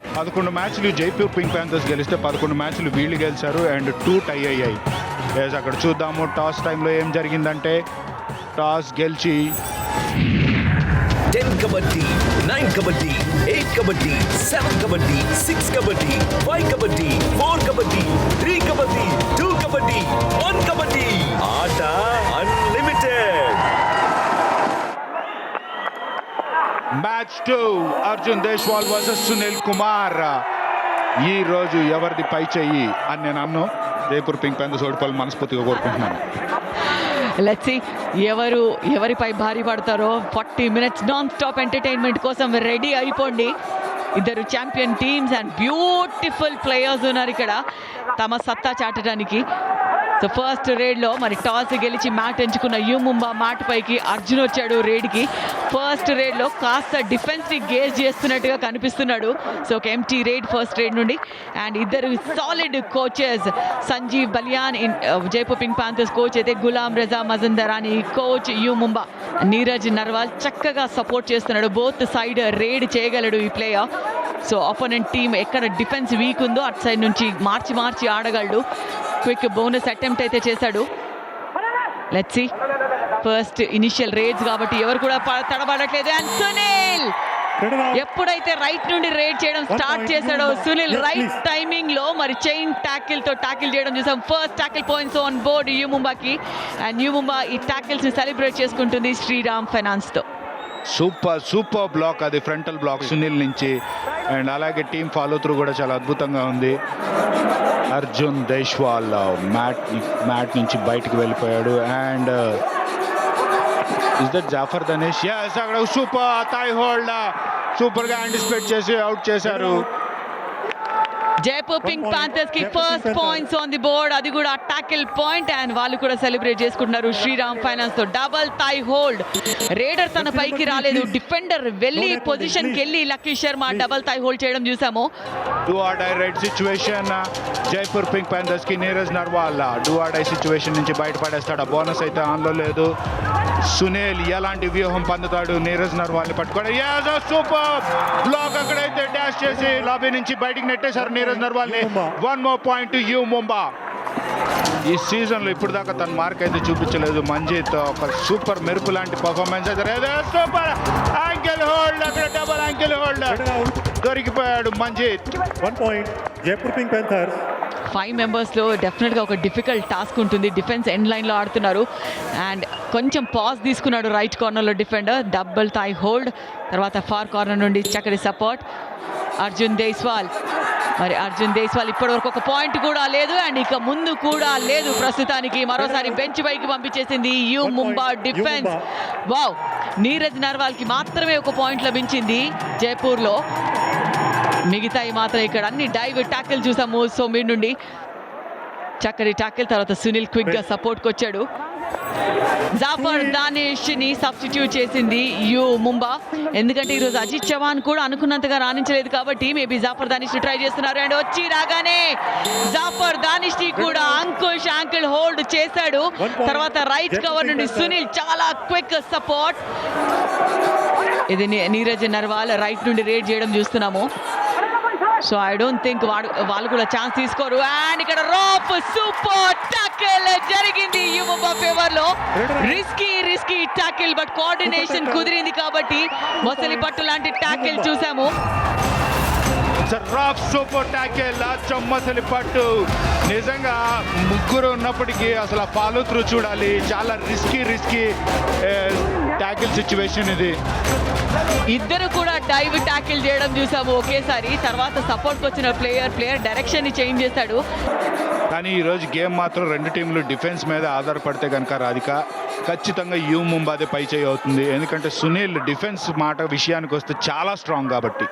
పదకొండు మ్యాచ్లు Jaipur Pink Panthers గెలిస్తే పదకొండు మ్యాచ్లు వీళ్ళు గెలిచారు అండ్ టూ టై అయ్యాయి. ఎస్ అక్కడ చూద్దాము. టాస్ టైంలో ఏం జరిగిందంటే టాస్ గెలిచి ten kabaddi nine kabaddi 8 kabaddi, 7 kabaddi, 6 kabaddi, 5 kabaddi, 4 kabaddi, 3 kabaddi, 2 kabaddi, 1 kabaddi. ఆట unlimited match two Arjun Deshwal versus Sunil Kumar ఈ రోజు ఎవరిది పై చెయ్యి అని నేను అన్ను జైపూర్ పింక్ ప్యాంథర్స్ ఓడిపోవాలి మనస్ఫూర్తిగా కోరుకుంటున్నాను లెట్స్ ఎవరు ఎవరిపై భారీ పడతారో forty minutes non stop entertainment కోసం రెడీ అయిపోండి. ఇద్దరు champion teams and beautiful players ఉన్నారు ఇక్కడ. తమ సత్తా చాటడానికి. సో ఫస్ట్ రేడ్లో మరి టాస్ గెలిచి మ్యాట్ ఎంచుకున్న యూ ముంబా మ్యాట్ పైకి అర్జున్ వచ్చాడు రేడ్కి ఫస్ట్ రేడ్లో కాస్త డిఫెన్స్ని గేజ్ చేస్తున్నట్టుగా కనిపిస్తున్నాడు. సో ఒక ఎంటీ రేడ్ ఫస్ట్ రేడ్ నుండి. అండ్ ఇద్దరు solid coaches Sanjeev Baliyan in Jaipur Pink Panthers coach అయితే Ghulam Raza Mazandarani coach U Mumba Neeraj Narwal చక్కగా సపోర్ట్ చేస్తున్నాడు. బోత్ సైడ్ రేడ్ చేయగలడు ఈ ప్లేయర్ సో అపోనెంట్ టీం ఎక్కడ defence weak ఉందో అటు సైడ్ నుంచి మార్చి మార్చి ఆడగలడు. క్విక్ బోనస్ అటెంప్ట్ అయితే చేశాడు. లెట్స్ ఫస్ట్ ఇనిషియల్ రేడ్స్ కాబట్టి ఎవరు కూడా తడబడట్లేదు. అండ్ సునీల్ ఎప్పుడైతే రైట్ నుండి రేడ్ చేయడం స్టార్ట్ చేశాడో సునీల్ రైట్ టైమింగ్లో మరి చైన్ ట్యాకిల్తో ట్యాకిల్ చేయడం చూసాం. First tackle points on board U ముంబాకి and U Mumba ఈ ట్యాకిల్స్ని సెలబ్రేట్ చేసుకుంటుంది శ్రీరామ్ ఫైనాన్స్తో. సూపర్ సూపర్ బ్లాక్ అది ఫ్రంటల్ బ్లాక్ సునీల్ నుంచి. అండ్ అలాగే టీం ఫాలో త్రూ కూడా చాలా అద్భుతంగా ఉంది. అర్జున్ దేశ్వాల్ మ్యాట్ మ్యాట్ నుంచి బయటికి వెళ్ళిపోయాడు. And is that Zafar Danesh yes అక్కడ సూపర్ థై హోల్డ్ సూపర్గా యాంటిసిపేట్ చేసి అవుట్ చేశారు. Jaipur Pink point. పాంథర్స్కి first. Points on the board అది కూడా టాకిల్ పాయింట్ అండ్ వాళ్ళు కూడా సెలబ్రేట్ చేసుకుంటున్నారు శ్రీరామ్ ఫైనాన్స్తో డబల్ థై హోల్డ్ రేడర్ తన పైకి రాలేదు. డిఫెండర్ వెళ్ళి పొజిషన్కి. వెళ్ళి Lucky Sharma. Double thigh hold చేయడం చూసాము do or die right situation Jaipur Pink ప్యాంథర్స్కి Neeraj Narwal do or die situation నుంచి బయటపడేస్తాడు బోనస్ అయితే ఆన్లో లేదు. సునీల్ ఎలాంటి వ్యూహం పొందుతాడు? నీరజ్ నర్వాల్ని పట్టుకోవడం సూపర్ బ్లాక్ అక్కడైతే డాష్ చేసి లాబీ నుంచి బయటికి నెట్టేశారు. Neeraj నర్వాల్ని Mumba. One more point U Mumba ఈ సీజన్లో ఇప్పుడు దాకా తన మార్క్ అయితే చూపించలేదు. మంజీత్ ఒక సూపర్ మెరుపు లాంటి పర్ఫార్మెన్స్ అయితే సూపర్ యాంకిల్ హోల్డ్ అక్కడ డబల్ యాంకిల్ హోల్డ్ దొరికిపోయాడు Manjeet. One point Jaipur Pink Panthers five మెంబర్స్లో డెఫినెట్గా ఒక డిఫికల్ట్ టాస్క్ ఉంటుంది. డిఫెన్స్ ఎండ్ లైన్లో ఆడుతున్నారు. అండ్ కొంచెం పాజ్ తీసుకున్నాడు రైట్ కార్నర్లో డిఫెండర్ డబుల్ థై హోల్డ్ తర్వాత ఫార్ కార్నర్ నుండి చక్కటి సపోర్ట్ అర్జున్ దేశ్వాల్ మరి అర్జున్ దేశ్వాల్ ఇప్పటివరకు ఒక పాయింట్ కూడా లేదు అండ్ ఇక ముందు కూడా లేదు ప్రస్తుతానికి. మరోసారి బెంచ్ పైకి పంపించేసింది U Mumba defence. Wow. Neeraj నర్వాల్కి మాత్రమే ఒక పాయింట్ లభించింది జైపూర్లో. మిగతాయి మాత్రం ఇక్కడ అన్ని డైవ్ ట్యాకిల్ చూసాము. సో మీ నుండి చక్కటి ట్యాకిల్ తర్వాత సునీల్ క్విక్గా సపోర్ట్కి వచ్చాడు. జాఫర్ దానిష్ని సబ్స్టిట్యూట్ చేసింది యు ముంబా. ఎందుకంటే ఈరోజు అజిత్ చవాన్ కూడా అనుకున్నంతగా రాణించలేదు కాబట్టి మేబీ జాఫర్ దానిష్ ట్రై చేస్తున్నారు. అండ్ వచ్చి రాగానే జాఫర్ దానిష్ని కూడా అంకుష్ యాంకిల్ హోల్డ్ చేశాడు. తర్వాత రైట్ కవర్ నుండి సునీల్ చాలా క్విక్ సపోర్ట్ ఇది నీరజ్ నర్వాల్ రైట్ నుండి రేడ్ చేయడం చూస్తున్నాము. సో ఐ డోంట్ థింక్ వాడు వాళ్ళు కూడా ఛాన్స్ తీసుకోరు. అండ్ ఇక్కడ రాప్ సూపర్ టాకిల్ జరిగింది యువ ఫేవర్లో risky risky tackle but coordination కుదిరింది కాబట్టి మొసలి పట్టు లాంటి టాకిల్ చూసాము. రాఫ్ సూపర్ ట్యాకిల్ చమ్మసలి పట్టు. నిజంగా ముగ్గురు ఉన్నప్పటికీ అసలు ఆ ఫాలో త్రూ చూడాలి. చాలా రిస్కీ రిస్కీ ట్యాకిల్ సిచ్యువేషన్ ఇది. ఇద్దరు కూడా డైవ్ ట్యాకిల్ చేయడం చూసాము ఒకేసారి. తర్వాత సపోర్ట్ వచ్చిన ప్లేయర్ ప్లేయర్ డైరెక్షన్ని చేంజ్ చేశాడు కానీ ఈరోజు గేమ్ మాత్రం రెండు టీంలు డిఫెన్స్ మీద ఆధారపడితే కనుక రాధిక ఖచ్చితంగా యూ ముంబాదే పై చేయి అవుతుంది. ఎందుకంటే సునీల్ డిఫెన్స్ మాట విషయానికి వస్తే చాలా స్ట్రాంగ్ కాబట్టి.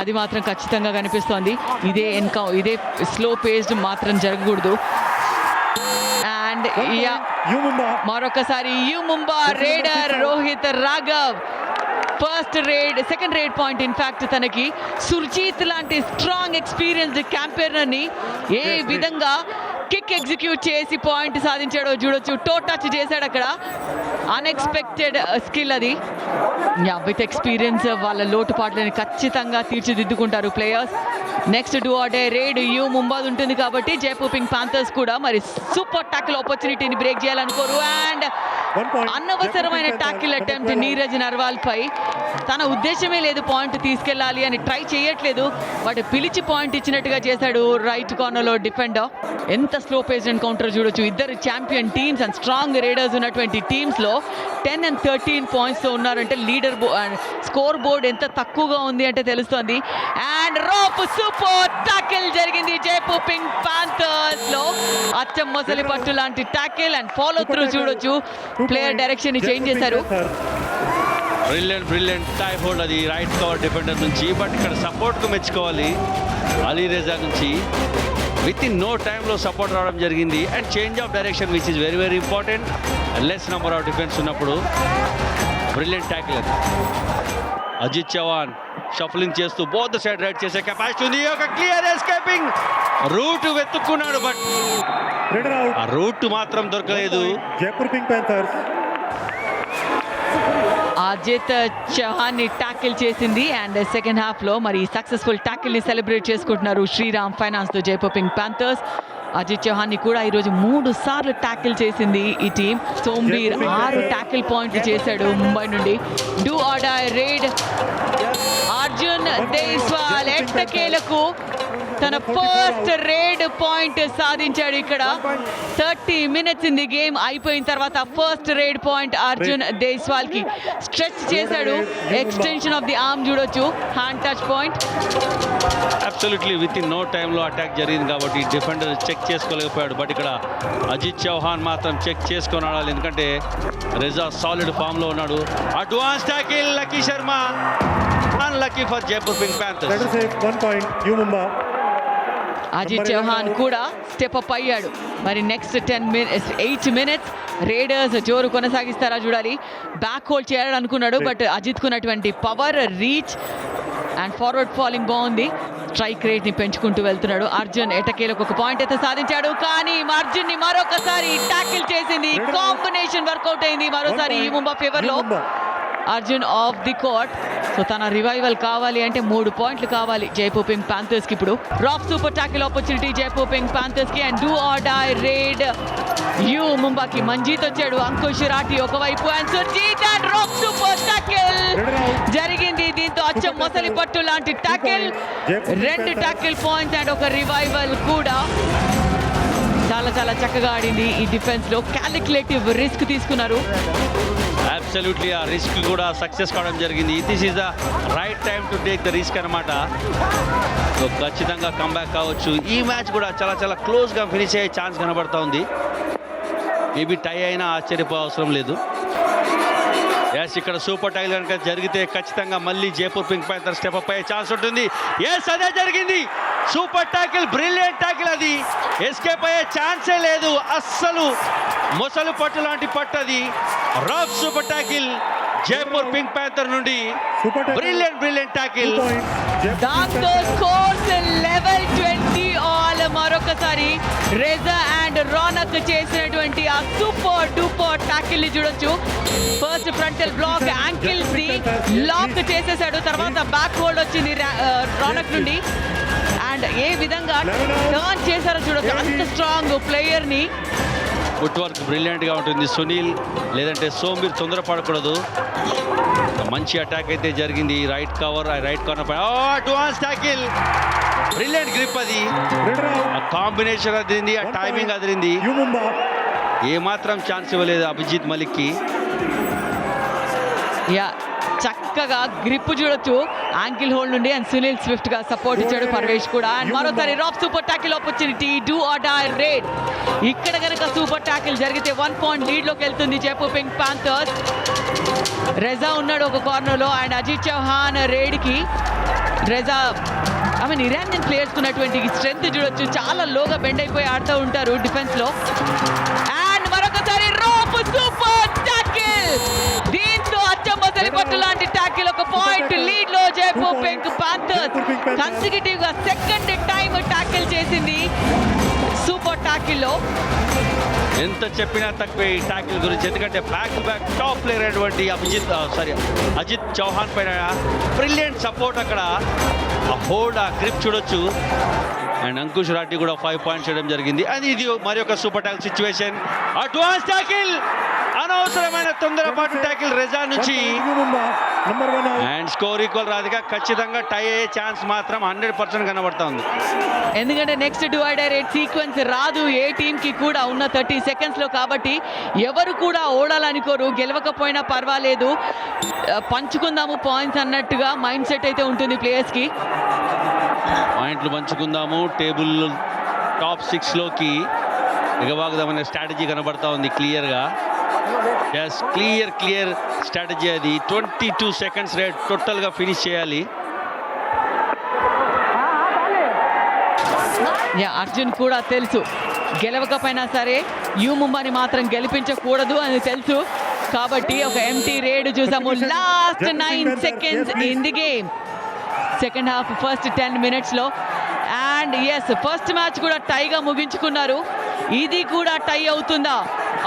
అది మాత్రం ఖచ్చితంగా కనిపిస్తోంది. ఇదే ఎన్కౌ ఇదే స్లో పేస్డ్ మాత్రం జరగకూడదు. అండ్ మరొకసారి U Mumba raider Rohit Raghav first raid second raid point in fact తనకి. సుర్జీత్ లాంటి స్ట్రాంగ్ ఎక్స్పీరియన్స్డ్ క్యాంపెయినర్ని ఏ విధంగా కిక్ ఎగ్జిక్యూట్ చేసి పాయింట్ సాధించాడో చూడొచ్చు. టో టచ్ చేశాడు అక్కడ అన్ఎక్స్పెక్టెడ్ స్కిల్ uh, అది. విత్ ఎక్స్పీరియన్స్ uh, వాళ్ళ లోటుపాట్లని ఖచ్చితంగా తీర్చిదిద్దుకుంటారు players next do or die raid U Mumbai ఉంటుంది కాబట్టి జైపూర్ పింక్ పాంథర్స్ కూడా మరి సూపర్ టాకిల్ ఆపర్చునిటీని బ్రేక్ చేయాలనుకోరు. అండ్. అనవసరమైన tackle attempt number 12 Neeraj Narwal పై తన ఉద్దేశమే లేదు పాయింట్ తీసుకెళ్ళాలి అని ట్రై చేయట్లేదు. బట్ పిలిచి పాయింట్ ఇచ్చినట్టుగా చేశాడు రైట్ కార్నర్లో డిఫెండర్ ఎంత స్లో పేస్ అండ్ కౌంటర్ చూడొచ్చు. ఇద్దరు champion teams and strong raiders ఉన్నటువంటి టీమ్స్లో టెన్ అండ్ థర్టీన్ పాయింట్స్తో ఉన్నారంటే లీడర్ బో స్కోర్ బోర్డ్ ఎంత తక్కువగా ఉంది అంటే తెలుస్తోంది. అండ్ రోప్ సూపర్ టాకిల్ జరిగింది జైపూర్ పింక్ పాంథర్స్లో అచ్చం మొసలి పట్టు లాంటి టాకిల్ అండ్ ఫాలో త్రూ చూడొచ్చు. ప్లేయర్ డైరెక్షన్ని చేంజ్ చేశారు. బ్రిలియంట్ బ్రిలియంట్ టై హోల్డ్ అది రైట్ కవర్ డిఫెండర్ నుంచి బట్ ఇక్కడ సపోర్ట్కు మెచ్చుకోవాలి. అలీ రేజా నుంచి. విత్ ఇన్ నో టైంలో సపోర్ట్ రావడం జరిగింది. And change of direction which is very very important less number of defence ఉన్నప్పుడు. బ్రిలియంట్ ట్యాకిల్ అది అజిత్ చవాన్ షఫలింగ్ చేస్తూ బోత్ సైడ్ రైడ్ చేసే కెపాసిటీ ఉంది ఒక క్లియర్ ఎస్కేపింగ్ రూట్ వెతుక్కున్నాడు బట్. ఆ రూట్ మాత్రం దొరకలేదు Jaipur Pink Panthers. అజిత్ చౌహాన్ని టాకిల్ చేసింది అండ్ సెకండ్ హాఫ్లో మరి సక్సెస్ఫుల్ టాకిల్ని సెలబ్రేట్ చేసుకుంటున్నారు శ్రీరామ్ ఫైనాన్స్తో జైపూర్ పింక్ ప్యాంథర్స్ అజిత్ చౌహాన్ని కూడా ఈరోజు మూడు సార్లు టాకిల్ చేసింది ఈ టీం సోంబీర్ ఆరు టాకిల్ పాయింట్లు చేశాడు ముంబై నుండి. Do or die raid Arjun Deshwal ఎట్టకేలకు తన ఫస్ట్ రేడ్ పాయింట్ సాధించాడు ఇక్కడ. Thirty minutes in the game అయిపోయిన తర్వాత ఫస్ట్ రేడ్ పాయింట్ అర్జున్ దేశ్వాల్కి స్ట్రెచ్ చేశాడు. ఎక్స్టెన్షన్ ఆఫ్ ది ఆర్మ్ చూడొచ్చు hand touch point absolutely with in no టైంలో అటాక్ జరిగింది కాబట్టి డిఫెండర్ చెక్ చేసుకోలేకపోయాడు. బట్ ఇక్కడ అజిత్ చౌహాన్ మాత్రం చెక్ చేసుకొని ఆడాలి ఎందుకంటే రిజా సాలిడ్ ఫామ్లో ఉన్నాడు. Advance tackle Lucky Sharma unlucky for Jaipur Pink Panthers say one point. Ajit Chauhan కూడా స్టెప్ అప్ అయ్యాడు. మరి next ten minutes eight minutes raiders జోరు కొనసాగిస్తారా చూడాలి. బ్యాక్ హోల్డ్ చేయాలని అనుకున్నాడు but Ajit కున్నటువంటి power reach and forward falling బాగుంది. స్ట్రైక్ రేట్ని పెంచుకుంటూ వెళ్తున్నాడు. అర్జున్ ఎటకేలకు ఒక పాయింట్ అయితే సాధించాడు. కానీ అర్జున్ని మరొకసారి టాకిల్ చేసింది. కాంబినేషన్ వర్కౌట్ అయింది. మరోసారి ఈ Mumbai ఫేవర్లో. Arjun off the court. So తన రివైవల్ కావాలి అంటే మూడు పాయింట్లు కావాలి జైపూర్ పింక్కి ఇప్పుడు. Rough super tackle opportunity Jaipur Pink పాంథర్స్కి. And do or die raid U ముంబాకి Manjeet వచ్చాడు. అంకుష్ రాఠీ ఒకవైపు. And Surjeet and rough super tackle జరిగింది దీంతో అచ్చం మొసలి పట్టు లాంటి టాకిల్ రెండు టాకిల్ పాయింట్స్ అండ్ ఒక రివైవల్ కూడా. చాలా చాలా చక్కగా ఆడింది ఈ డిఫెన్స్లో. క్యాలిక్యులేటివ్ రిస్క్ తీసుకున్నారు. అబ్సల్యూట్లీ ఆ రిస్క్ కూడా సక్సెస్ కావడం జరిగింది. This is the right time to take the risk అనమాట సో ఖచ్చితంగా కంబ్యాక్ కావచ్చు. ఈ మ్యాచ్ కూడా చాలా చాలా క్లోజ్గా ఫినిష్ అయ్యే ఛాన్స్ కనబడతా ఉంది. మేబీ టై అయినా ఆశ్చర్యపో అవసరం లేదు. ఎస్ ఇక్కడ సూపర్ టైల్ కనుక జరిగితే ఖచ్చితంగా మళ్ళీ Jaipur Pink Panther step up అయ్యే ఛాన్స్ ఉంటుంది. ఎస్ అదే జరిగింది. సూపర్ టాకిల్ బ్రిలియంట్ టాకిల్ అది. ఎస్కేప్ అయ్యే ఛాన్సే లేదు. అస్సలు మొసలు పట్టు లాంటి పట్టు అది. Rough super tackle Jaipur Pink Panther నుండి. బ్రిలియంట్ బ్రిలియంట్ టాకిల్ దాంతో. స్కోర్స్ లెవెల్ ట్వంటీ ఆల్ మరొకసారి రెజా అండ్ రోనక్ చేసినటువంటి ఆ సూపర్ డూపర్ టాకిల్ని చూడొచ్చు. ఫస్ట్ ఫ్రంటల్ బ్లాక్ యాంకిల్స్ని లాక్ చేసేసాడు. తర్వాత బ్యాక్ హోల్డ్ వచ్చింది రోనక్ నుండి. అండ్ ఏ విధంగా టర్న్ చేశారో చూడొచ్చు. అంత స్ట్రాంగ్ ప్లేయర్ని. ఫుట్ వర్క్ బ్రిలియంట్గా ఉంటుంది. సునీల్ లేదంటే సోమీర్ తొందరపడకూడదు. మంచి అటాక్ అయితే జరిగింది. రైట్ కవర్ రైట్ కార్నర్ పై అడ్వాన్స్ టాకిల్ బ్రిలియంట్ గ్రిప్ అది. ఆ కాంబినేషన్ అదిరింది ఆ టైమింగ్ అదిరింది. ఏమాత్రం ఛాన్స్ ఇవ్వలేదు అభిజిత్ మలిక్కి. యా చక్కగా గ్రిప్ చూడొచ్చు. యాంకిల్ హోల్డ్ నుండి అండ్ సునీల్ స్విఫ్ట్గా సపోర్ట్ ఇచ్చాడు పర్వేష్ కూడా. అండ్ మరోసారి rough super tackle opportunity do or die raid ఇక్కడ కనుక సూపర్ టాకిల్ జరిగితే వన్ పాయింట్ లీడ్లోకి వెళ్తుంది జైపూర్ పింక్ పాంథర్స్ రెజా ఉన్నాడు ఒక కార్నర్లో and Ajit Chauhan రేడ్కి. Reza I mean Iranian players ఉన్నటువంటి స్ట్రెంత్ చూడొచ్చు. చాలా లోగా బెండ్ అయిపోయి ఆడుతూ ఉంటారు డిఫెన్స్ పట్టు లాంటి టాకిల్ ఒక పాయింట్ లీడ్లో జైపూర్ పింక్ పాంథర్స్ కన్సిక్యూటివ్గా సెకండ్ టైం టాకిల్ చేసింది సూపర్ టాకిల్లో. ఎంత చెప్పినా తక్కువే ఈ టాకిల్ గురించి ఎందుకంటే back to back top player అయినటువంటి అభిజిత్ సారీ అజిత్ చౌహాన్ పైన బ్రిలియంట్ సపోర్ట్ అక్కడ. ఆ హోల్డ్ ఆ గ్రిప్ చూడొచ్చు. అండ్ అంకుష్ రాఠీ కూడా ఫైవ్ పాయింట్స్ చేయడం జరిగింది. అది ఇది మరి ఒక super tackle situation advance tackle అనవసరమైన తొందరపాటు టాకిల్ రెజా నుంచి. అండ్ స్కోర్ ఈక్వల్ రాదుగా ఖచ్చితంగా టై అయ్యే ఛాన్స్ మాత్రం హండ్రెడ్ పర్సెంట్ కనబడతా ఉంది ఎందుకంటే నెక్స్ట్ డివైడర్ రేట్ సీక్వెన్స్ రాదు. ఏ టీమ్కి కూడా ఉన్న థర్టీ సెకండ్స్లో కాబట్టి ఎవరు కూడా ఓడాలనుకోరు. గెలవకపోయినా పర్వాలేదు. పంచుకుందాము పాయింట్స్ అన్నట్టుగా మైండ్ సెట్ అయితే ఉంటుంది ప్లేయర్స్కి. పాయింట్లు పంచుకుందాము. టేబుల్ టాప్ సిక్స్లోకి ఎగబాగుదామనే స్ట్రాటజీ కనబడతా ఉంది క్లియర్గా ఎస్ క్లియర్ క్లియర్ స్ట్రాటజీ అది. ట్వంటీ టూ సెకండ్స్ రేట్ టోటల్గా ఫినిష్ చేయాలి. యా అర్జున్ కూడా తెలుసు. గెలవకపోయినా సరే యూ ముంబాని మాత్రం గెలిపించకూడదు అని తెలుసు. కాబట్టి ఒక ఎంటీ రేడ్ చూసాము. Last nine seconds in the game second half first ten మినిట్స్లో అండ్ ఎస్ ఫస్ట్ మ్యాచ్ కూడా టైగా ముగించుకున్నారు. ఇది కూడా టై అవుతుందా?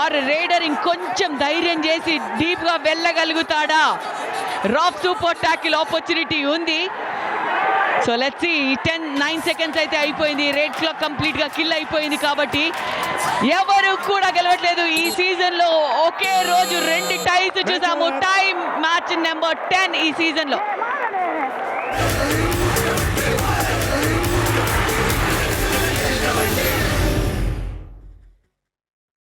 ఆర్ రేడర్ ఇంకొంచెం ధైర్యం చేసి డీప్గా వెళ్ళగలుగుతాడా? రాఫ్ సూపర్ ట్యాకిల్ ఆపర్చునిటీ ఉంది. So let's ten nine seconds అయితే అయిపోయింది. రెడ్ క్లాక్ కంప్లీట్గా కిల్ అయిపోయింది కాబట్టి ఎవరు కూడా గెలవట్లేదు. ఈ సీజన్లో ఒకే రోజు రెండు టైస్ చూసాము. టైం మ్యాచ్ నెంబర్ టెన్ ఈ సీజన్లో